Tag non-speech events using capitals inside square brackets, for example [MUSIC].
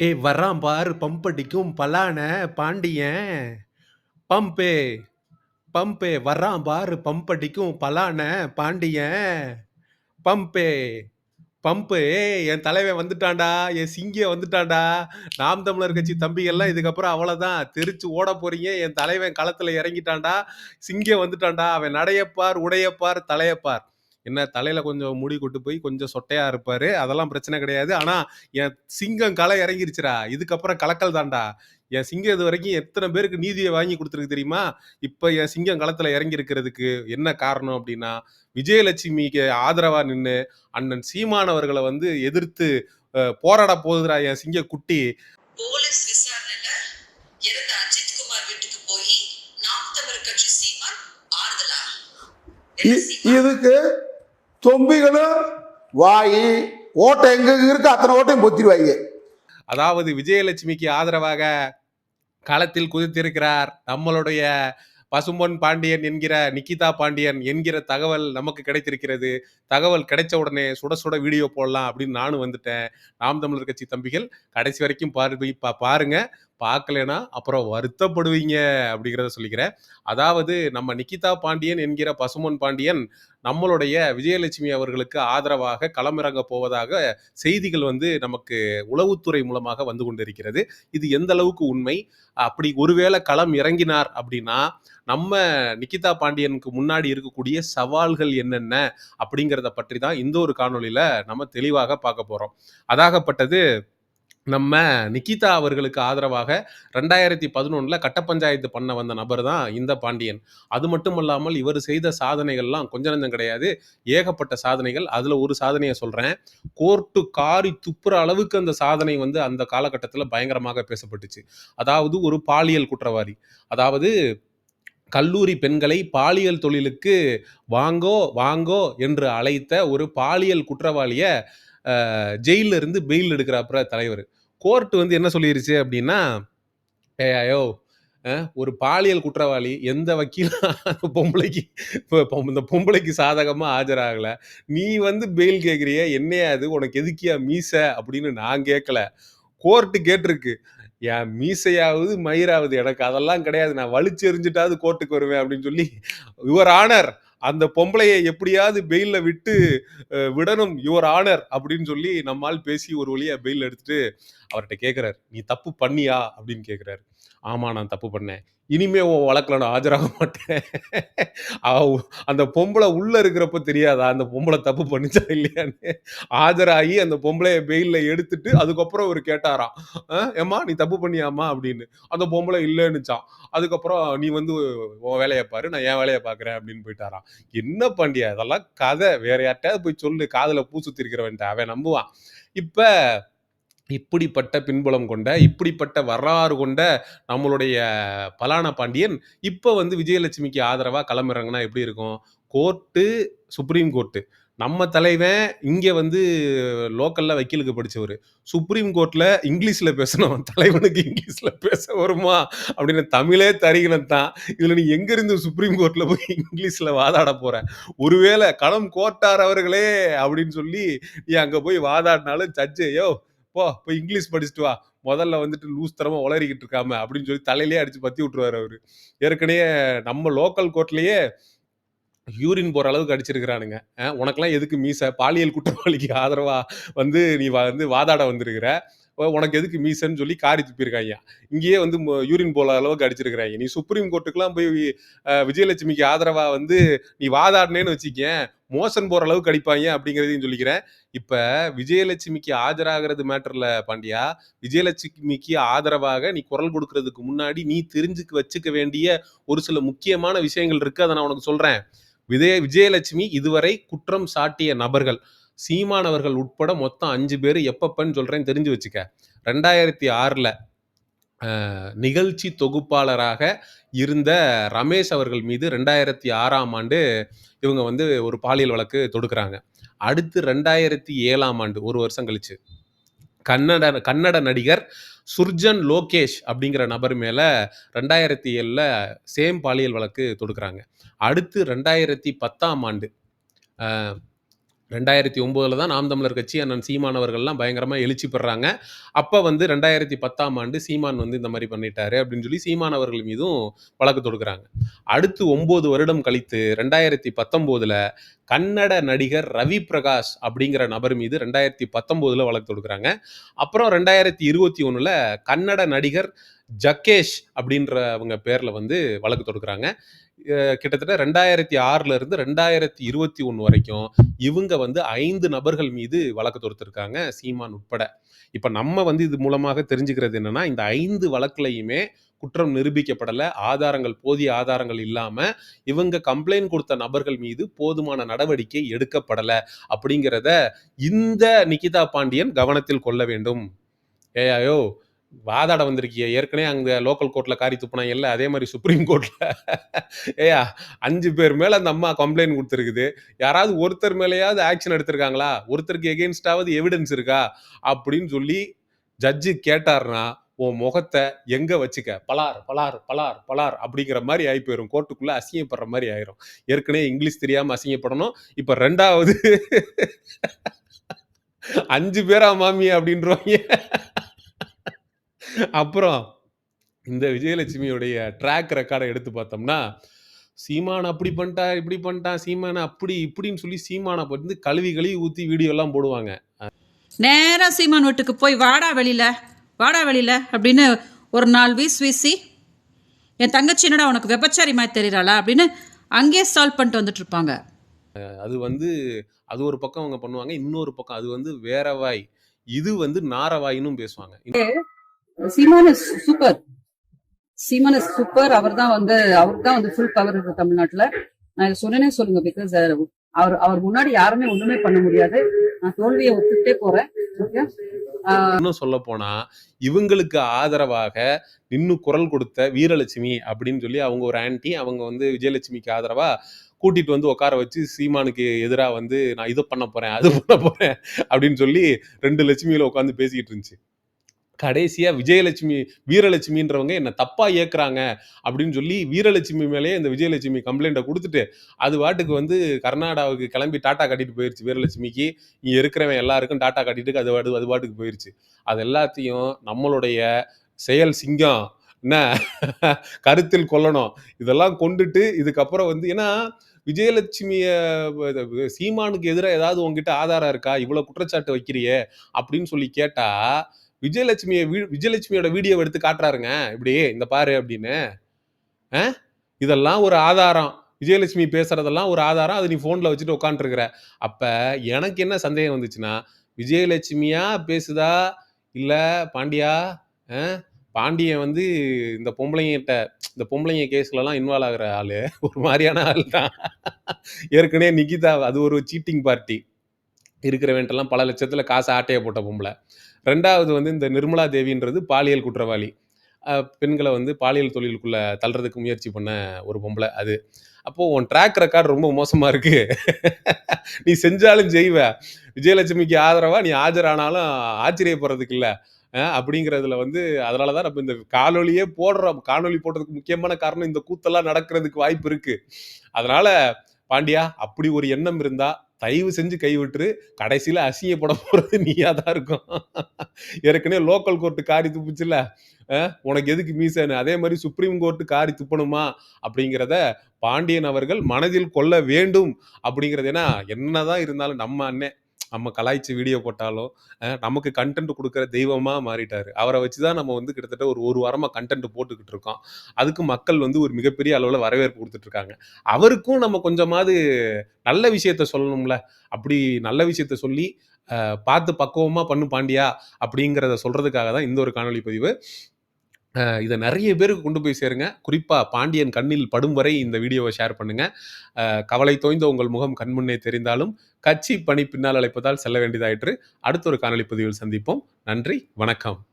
ஏய் வர்றான் பாரு பம்ப் அடிக்கும் பலான பாண்டியன். பம்பே பம்பே வர்றான் பாரு பம்ப் அடிக்கும் பலான பாண்டியன். பம்பே பம்பு ஏய் என் தலைவன் வந்துட்டான்டா என் சிங்கிய வந்துட்டான்டா. நாம் தமிழர் கட்சி தம்பிகள்லாம் இதுக்கப்புறம் அவ்வளோதான் தெரிச்சு ஓட போறீங்க என் தலைவன் களத்தில் இறங்கிட்டான்டா சிங்கிய வந்துட்டான்டா. அவன் நடையப்பார் உடையப்பார் தலையப்பார். என்ன தலையில கொஞ்சம் முடி கொட்டு போய் கொஞ்சம் சொட்டையா இருப்பாரு. அதெல்லாம் பிரச்சனை கிடையாது. ஆனா என் சிங்கம் களை இறங்கிருச்சுடா. இதுக்கப்புறம் கலக்கல் தான்டா. என் சிங்கம் இது வரைக்கும் எத்தனை பேருக்கு நீதியை வாங்கி கொடுத்துருக்கு தெரியுமா? இப்ப என் சிங்கம் களத்துல இறங்கி இருக்கிறதுக்கு என்ன காரணம் அப்படின்னா விஜயலட்சுமிக்கு ஆதரவா நின்று அண்ணன் சீமானவர்களை வந்து எதிர்த்து அஹ், போராட போகுதுடா என் சிங்க குட்டி. போலீஸ் விசாரணையில இறந்த அஜித் குமார் வீட்டுக்கு போய் நாம் தமிழர் கட்சி சீமான் ஆறுதலா? என்ன இ- சீமான்? இதுக்கு தொம்பிகளும் வாய் ஓட்டை எங்க இருக்கு அத்தனை ஓட்டையும் பொத்திடுவாங்க அதாவது விஜயலட்சுமிக்கு ஆதரவாக களத்தில் குதித்திருக்கிறார் நம்மளுடைய பசும்பொன் பாண்டியன் என்கிற நிக்கிதா பாண்டியன் என்கிற தகவல் நமக்கு கிடைத்திருக்கிறது. தகவல் கிடைச்ச உடனே சுட சுட வீடியோ போடலாம் அப்படின்னு நானும் வந்துட்டேன். நாம் தமிழர் கட்சி தம்பிகள் கடைசி வரைக்கும் பாரு பாருங்க. பார்க்கலனா அப்புறம் வருத்தப்படுவீங்க அப்படிங்கிறத சொல்லிக்கிறேன். அதாவது நம்ம நிக்கிதா பாண்டியன் என்கிற பசுமன் பாண்டியன் நம்மளுடைய விஜயலட்சுமி அவர்களுக்கு ஆதரவாக களமிறங்க போவதாக செய்திகள் வந்து நமக்கு உளவுத்துறை மூலமாக வந்து கொண்டிருக்கிறது. இது எந்த அளவுக்கு உண்மை? அப்படி ஒருவேளை களம் இறங்கினார் அப்படின்னா நம்ம நிக்கிதா பாண்டியனுக்கு முன்னாடி இருக்கக்கூடிய சவால்கள் என்னென்ன அப்படிங்கிறத பற்றி தான் இந்த ஒரு காணொலியில் நம்ம தெளிவாக பார்க்க போகிறோம் அதாகப்பட்டது நம்ம நிக்கிதா அவர்களுக்கு ஆதரவாக ரெண்டாயிரத்தி பதினொன்னுல கட்ட பஞ்சாயத்து பண்ண வந்த நபர் தான் இந்த பாண்டியன். அது மட்டும் இல்லாமல் இவர் செய்த சாதனைகள்லாம் கொஞ்ச நஞ்சம் கிடையாது. ஏகப்பட்ட சாதனைகள். அதுல ஒரு சாதனையை சொல்றேன். கோர்ட்டு காரி துப்புற அளவுக்கு அந்த சாதனை வந்து அந்த காலகட்டத்தில் பயங்கரமாக பேசப்பட்டுச்சு. அதாவது ஒரு பாலியல் குற்றவாளி. அதாவது கல்லூரி பெண்களை பாலியல் தொழிலுக்கு வாங்கோ வாங்கோ என்று அழைத்த ஒரு பாலியல் குற்றவாளிய ஜெயிலில் இருந்து பெயில் எடுக்கிறாப்புற தலைவர். கோர்ட் வந்து என்ன சொல்லிருச்சு அப்படின்னா ஏய் ஐயோ ஒரு பாலியல் குற்றவாளி எந்த வக்கீலும் அந்த பொம்பளைக்கு இப்போ இந்த பொம்பளைக்கு சாதகமாக ஆஜராகலை. நீ வந்து பெயில் கேட்குறிய என்னையா அது உனக்கு எதுக்கியா மீசை? அப்படின்னு நான் கேட்கல கோர்ட்டு கேட்டிருக்கு. என் மீசையாவது மயிராவது எனக்கு அதெல்லாம் கிடையாது. நான் வலிச்சு எறிஞ்சிட்டாவது கோர்ட்டுக்கு வருவேன் அப்படின்னு சொல்லி யுவர் ஆனர் அந்த பொம்பளையை எப்படியாவது பெயில்ல விட்டு அஹ், விடணும் யுவர் ஆனர் அப்படின்னு சொல்லி நம்மால் பேசி ஒரு வழியா பெயில் எடுத்துட்டு அவர்கிட்ட கேட்குறாரு நீ தப்பு பண்ணியா? அப்படின்னு கேட்குறாரு ஆமா நான் தப்பு பண்ணேன். இனிமே உன் வழக்குல நான் ஆஜராக மாட்டேன். அந்த பொம்பளை உள்ள இருக்கிறப்ப தெரியாதா? அந்த பொம்பளை தப்பு பண்ணிச்சா இல்லையான்னு. ஆஜராகி அந்த பொம்பளைய பெயில்ல எடுத்துட்டு அதுக்கப்புறம் அவர் கேட்டாராம் ஏம்மா நீ தப்பு பண்ணியாமா அப்படின்னு. அந்த பொம்பளை இல்லைன்னுச்சான் அதுக்கப்புறம் நீ வந்து உன் வேலையை பாரு நான் என் வேலையை பார்க்குறேன் அப்படின்னு போயிட்டாராம் என்ன பாண்டியா? அதெல்லாம் கதை. வேற யார்ட்டையாவது போய் சொல்லு. காதில் பூ சுத்திருக்கிறவன்ட்ட. அவன் நம்புவான். இப்போ இப்படிப்பட்ட பின்புலம் கொண்ட இப்படிப்பட்ட வரலாறு கொண்ட நம்மளுடைய பலான பாண்டியன் இப்போ வந்து விஜயலட்சுமிக்கு ஆதரவாக களமிறங்கினா எப்படி இருக்கும்? கோர்ட்டு சுப்ரீம் கோர்ட்டு நம்ம தலைவன் இங்கே வந்து லோக்கலில் வக்கீலுக்கு படிச்சவர். சுப்ரீம் கோர்ட்டில் இங்கிலீஷில் பேசணும். தலைவனுக்கு இங்கிலீஷில் பேச வருமா? அப்படின்னு தமிழே தருகினம் தான். இதில் நீ எங்கேருந்து சுப்ரீம் கோர்ட்டில் போய் இங்கிலீஷில் வாதாட போகிற ஒருவேளை களம் கோர்ட்டார் அவர்களே அப்படின்னு சொல்லி நீ அங்கே போய் வாதாடினாலும் ஜட்ஜு யோ போ போய் இங்கிலீஷ் படிச்சுட்டு வா. முதல்ல வந்துட்டு லூஸ் தரமாக உளறிக்கிட்டு இருக்காம அப்படின்னு சொல்லி தலையிலேயே அடிச்சு பற்றி விட்டுருவாரு அவர். ஏற்கனவே நம்ம லோக்கல் கோர்ட்லேயே யூரின் போகிற அளவுக்கு அடிச்சிருக்கிறானுங்க. உனக்கெல்லாம் எதுக்கு மீச? பாலியல் குற்றவாளிக்கு ஆதரவாக வந்து நீ வா- வந்து வாதாட வந்திருக்கிற. உனக்கு எதுக்கு மீசன்னு சொல்லி காரி துப்பியிருக்காங்க இங்கேயே வந்து யூரின் போல அளவுக்கு அடிச்சிருக்கிறாங்க நீ சுப்ரீம் கோர்ட்டுக்கெல்லாம் போய் விஜயலட்சுமிக்கு ஆதரவா வந்து நீ வாதாடினேன்னு வச்சுக்கேன் மோசன் போற அளவுக்கு அடிப்பாங்க அப்படிங்கிறதையும் சொல்லிக்கிறேன். இப்ப விஜயலட்சுமிக்கு ஆஜராகிறது மேட்டர்ல பாண்டியா விஜயலட்சுமிக்கு ஆதரவாக நீ குரல் கொடுக்கறதுக்கு முன்னாடி நீ தெரிஞ்சுக்க வச்சுக்க வேண்டிய ஒரு சில முக்கியமான விஷயங்கள் இருக்கு அதை நான் உனக்கு சொல்றேன். விஜய விஜயலட்சுமி இதுவரை குற்றம் சாட்டிய நபர்கள் சீமானவர்கள் உட்பட மொத்தம் அஞ்சு பேர் எப்பப்பன்னு சொல்கிறேன் தெரிஞ்சு வச்சுக்க. ரெண்டாயிரத்தி ஆறில் நிகழ்ச்சி தொகுப்பாளராக இருந்த ரமேஷ் அவர்கள் மீது ரெண்டாயிரத்தி ஆறாம் ஆண்டு இவங்க வந்து ஒரு பாலியல் வழக்கு தொடுக்கிறாங்க. அடுத்து ரெண்டாயிரத்தி ஏழாம் ஆண்டு ஒரு வருஷம் கழிச்சு. கன்னட கன்னட நடிகர் சுர்ஜன் லோகேஷ் அப்படிங்கிற நபர் மேலே ரெண்டாயிரத்தி ஏழில் சேம் பாலியல் வழக்கு தொடுக்கிறாங்க. அடுத்து ரெண்டாயிரத்தி பத்தாம் ஆண்டு ரெண்டாயிரத்தி ஒம்போதில் தான் நாம் தமிழர் கட்சி அண்ணன் சீமானவர்கள்லாம் பயங்கரமாக எழுச்சி பெறாங்க. அப்போ வந்து 2010ஆம் ஆண்டு சீமான் வந்து இந்த மாதிரி பண்ணிட்டாரு அப்படின்னு சொல்லி சீமானவர்கள் மீதும் வழக்கு தொடுக்குறாங்க. அடுத்து ஒம்பது வருடம் கழித்து 2019ல கன்னட நடிகர் ரவி பிரகாஷ் அப்படிங்கிற நபர் மீது 2019ல வழக்கு தொடுக்கிறாங்க அப்புறம் 2021ல கன்னட நடிகர் ஜக்கேஷ் அப்படின்றவங்க பேரில் வந்து வழக்கு தொடுக்கிறாங்க கிட்டத்தட்ட ரெண்டாயிரத்தி ஆறுல இருந்து 2021 வரைக்கும் இவங்க வந்து ஐந்து நபர்கள் மீது வழக்கு தொடுத்திருக்காங்க சீமான் உட்பட. இப்போ நம்ம வந்து இது மூலமாக தெரிஞ்சுக்கிறது என்னன்னா, இந்த ஐந்து வழக்குலையுமே குற்றம் நிரூபிக்கப்படல. ஆதாரங்கள் போதிய ஆதாரங்கள் இல்லாமல் இவங்க கம்ப்ளைண்ட் கொடுத்த நபர்கள் மீது போதுமான நடவடிக்கை எடுக்கப்படலை அப்படிங்கிறத இந்த நிகிதா பாண்டியன் கவனத்தில் கொள்ள வேண்டும். ஏயாயோ வாதாட வந்திருக்கியே. ஏற்கனவே அங்க லோக்கல் கோர்ட்ல காரி துப்புனாய்ங்கல்ல, அதே மாதிரி சுப்ரீம் கோர்ட்டில் ஏயா அஞ்சு பேர் மேல அந்த அம்மா கம்ப்ளைண்ட் கொடுத்துருக்குது யாராவது ஒருத்தர் மேலேயாவது ஆக்ஷன் எடுத்திருக்காங்களா? ஒருத்தருக்கு எகெயின்ஸ்டாவது எவிடன்ஸ் இருக்கா? அப்படின்னு சொல்லி ஜட்ஜு கேட்டார்னா, உன் முகத்தை எங்க வச்சுக்க? பலார், பலார், பலார், பலார் அப்படிங்கிற மாதிரி ஆகி போயிடும் கோர்ட்டுக்குள்ளே அசிங்கப்படுற மாதிரி ஆயிரும். ஏற்கனவே இங்கிலீஷ் தெரியாமல் அசிங்கப்படணும். இப்ப 2வது 5 பேரா மாமி அப்படின்றவங்க அப்புறம் இந்த விஜயலட்சுமியுடைய ட்ராக் ரெக்கார்ட எடுத்து பார்த்தோம்னா, சீமான் அப்படி பண்ணிட்டான், இப்படி பண்ணிட்டான், சீமான அப்படி இப்படின்னு சொல்லி சீமான வந்து கழுவி கழுவி ஊத்தி வீடியோலாம் போடுவாங்க. நேரா சீமான் வீட்டுக்கு போய் வாடா வெளியில வாடா வெளியில அப்படின்னு ஒரு நாள் வீஸ் வீசி என் தங்கச்சி என்னடா உனக்கு விபச்சாரி மாதிரி தெரியறாளா அப்படின்னு அங்கேயே சால்வ் பண்ணிட்டு வந்துட்டு இருப்பாங்க அது வந்து அது ஒரு பக்கம் அவங்க பண்ணுவாங்க. இன்னொரு பக்கம் அது வந்து வேற வாய். இது வந்து நாரவாயின்னும் பேசுவாங்க. Seeman is super Seeman is super அவர் தான் வந்து அவருக்கு தான் வந்து ஃபுல் பவர் இருக்கு தமிழ்நாட்டுல. நான் இதை சொன்னேனே சொல்லுங்க பிகாஸ் uh, அவர் அவர் முன்னாடி யாருமே ஒண்ணுமே பண்ண முடியாது. நான் தோல்வியை ஒத்துக்கிட்டே போறேன். Uh, இன்னும் சொல்ல போனா, இவங்களுக்கு ஆதரவாக நின்னு குரல் கொடுத்த வீரலட்சுமி அப்படின்னு சொல்லி அவங்க ஒரு ஆன்டி. அவங்க வந்து விஜயலட்சுமிக்கு ஆதரவா கூட்டிட்டு வந்து உட்கார வச்சு சீமானுக்கு எதிரா வந்து நான் இதை பண்ண போறேன், அது பண்ண போறேன் அப்படின்னு சொல்லி ரெண்டு லட்சுமிகள உட்காந்து பேசிக்கிட்டு இருந்துச்சு. கடைசியா விஜயலட்சுமி வீரலட்சுமின்றவங்க என்னை தப்பாக இயக்குறாங்க அப்படின்னு சொல்லி வீரலட்சுமி மேலேயே இந்த விஜயலட்சுமி கம்ப்ளைண்ட்டை கொடுத்துட்டு அது வாட்டுக்கு வந்து கர்நாடகாவுக்கு கிளம்பி டாட்டா காட்டிட்டு போயிருச்சு வீரலட்சுமிக்கு. இங்கே இருக்கிறவன் எல்லாருக்கும் டாட்டா காட்டிட்டு அது வாட்டு அது வாட்டுக்கு போயிருச்சு. அது எல்லாத்தையும் நம்மளுடைய செயல் சிங்கம் என்ன கருத்தில் கொள்ளணும். இதெல்லாம் கொண்டுட்டு இதுக்கப்புறம் வந்து ஏன்னா விஜயலட்சுமிய சீமானுக்கு எதிராக ஏதாவது உங்ககிட்ட ஆதாரம் இருக்கா? இவ்வளோ குற்றச்சாட்டு வைக்கிறியே அப்படின்னு சொல்லி கேட்டால் விஜயலட்சுமிய வி விஜயலட்சுமியோட வீடியோ எடுத்து காட்டுறாருங்க. இப்படி இந்த பாரு அப்படின்னு. அ இதெல்லாம் ஒரு ஆதாரம். விஜயலட்சுமி பேசுறதெல்லாம் ஒரு ஆதாரம். அது நீ ஃபோனில் வச்சுட்டு உட்காந்துருக்குற இருக்கிற. அப்ப எனக்கு என்ன சந்தேகம் வந்துச்சுன்னா, விஜயலட்சுமியா பேசுதா? இல்ல பாண்டியா? பாண்டியன் வந்து இந்த பொம்பளைங்கிட்ட இந்த பொம்பளைங்க கேஸ்லலாம் இன்வால்வ் ஆகுற ஆளு. ஒரு மாதிரியான ஆள் தான். ஏற்கனவே நிகிதா அது ஒரு சீட்டிங் பார்ட்டி. இருக்கிறவன்ட்டலாம் பல லட்சத்துல காசை ஆட்டையை போட்ட பொம்பளை ரெண்டாவது வந்து இந்த நிர்மலா தேவின்றது பாலியல் குற்றவாளி. பெண்களை வந்து பாலியல் தொழிலுக்குள்ளே தள்ளுறதுக்கு முயற்சி பண்ண ஒரு பொம்பளை அது. அப்போது உன் ட்ராக் ரெக்கார்ட் ரொம்ப மோசமாக இருக்குது நீ செஞ்சாலும் செய்வ. விஜயலட்சுமிக்கு ஆதரவாக நீ ஆஜரானாலும் ஆச்சரியப்படுறதுக்கு இல்லை அப்படிங்கிறதுல வந்து அதனால தான் நம்ம இந்த காலொலியே போடுறோம். காணொலி போடுறதுக்கு முக்கியமான காரணம் இந்த கூத்தெல்லாம் நடக்கிறதுக்கு வாய்ப்பு இருக்குது அதனால் பாண்டியா அப்படி ஒரு எண்ணம் இருந்தால் தயவு செஞ்சு கைவிட்டுரு. கடைசியில் அசிங்கப்பட போகிறது [LAUGHS] நீயாக தான் இருக்கும். ஏற்கனவே லோக்கல் கோர்ட்டு காரி துப்புச்சுல உனக்கு எதுக்கு மீசைன்னு. அதே மாதிரி சுப்ரீம் கோர்ட்டு காரி துப்பணுமா? அப்படிங்கிறத பாண்டியன் அவர்கள் மனதில் கொள்ள வேண்டும். அப்படிங்கிறது ஏன்னா என்னதான் இருந்தாலும் நம்ம அண்ணன். நம்ம கலாய்ச்சி வீடியோ போட்டாலும், நமக்கு கண்டென்ட் கொடுக்குற தெய்வமாக மாறிட்டார் அவரை வச்சு தான் நம்ம வந்து கிட்டத்தட்ட ஒரு ஒரு வாரமாக கண்டென்ட் போட்டுக்கிட்டு இருக்கோம். அதுக்கு மக்கள் வந்து ஒரு மிகப்பெரிய அளவில் வரவேற்பு கொடுத்துட்ருக்காங்க அவருக்கும் நம்ம கொஞ்சமாவது நல்ல விஷயத்த சொல்லணும்ல. அப்படி நல்ல விஷயத்த சொல்லி, பார்த்து பக்குவமாக பண்ணு பாண்டியா அப்படிங்கிறத சொல்கிறதுக்காக தான் இந்த ஒரு காணொலி பதிவு. இதை நிறைய பேருக்கு கொண்டு போய் சேருங்க. குறிப்பாக பாண்டியன் கண்ணில் படும் வரை இந்த வீடியோவை ஷேர் பண்ணுங்க. கவலை தோய்ந்த உங்கள் முகம் கண்முன்னே தெரிந்தாலும், கட்சி பணி பின்னால் அழைப்பதால் செல்ல வேண்டியதாயிற்று. அடுத்த ஒரு காணொலி பதிவில் சந்திப்போம். நன்றி, வணக்கம்.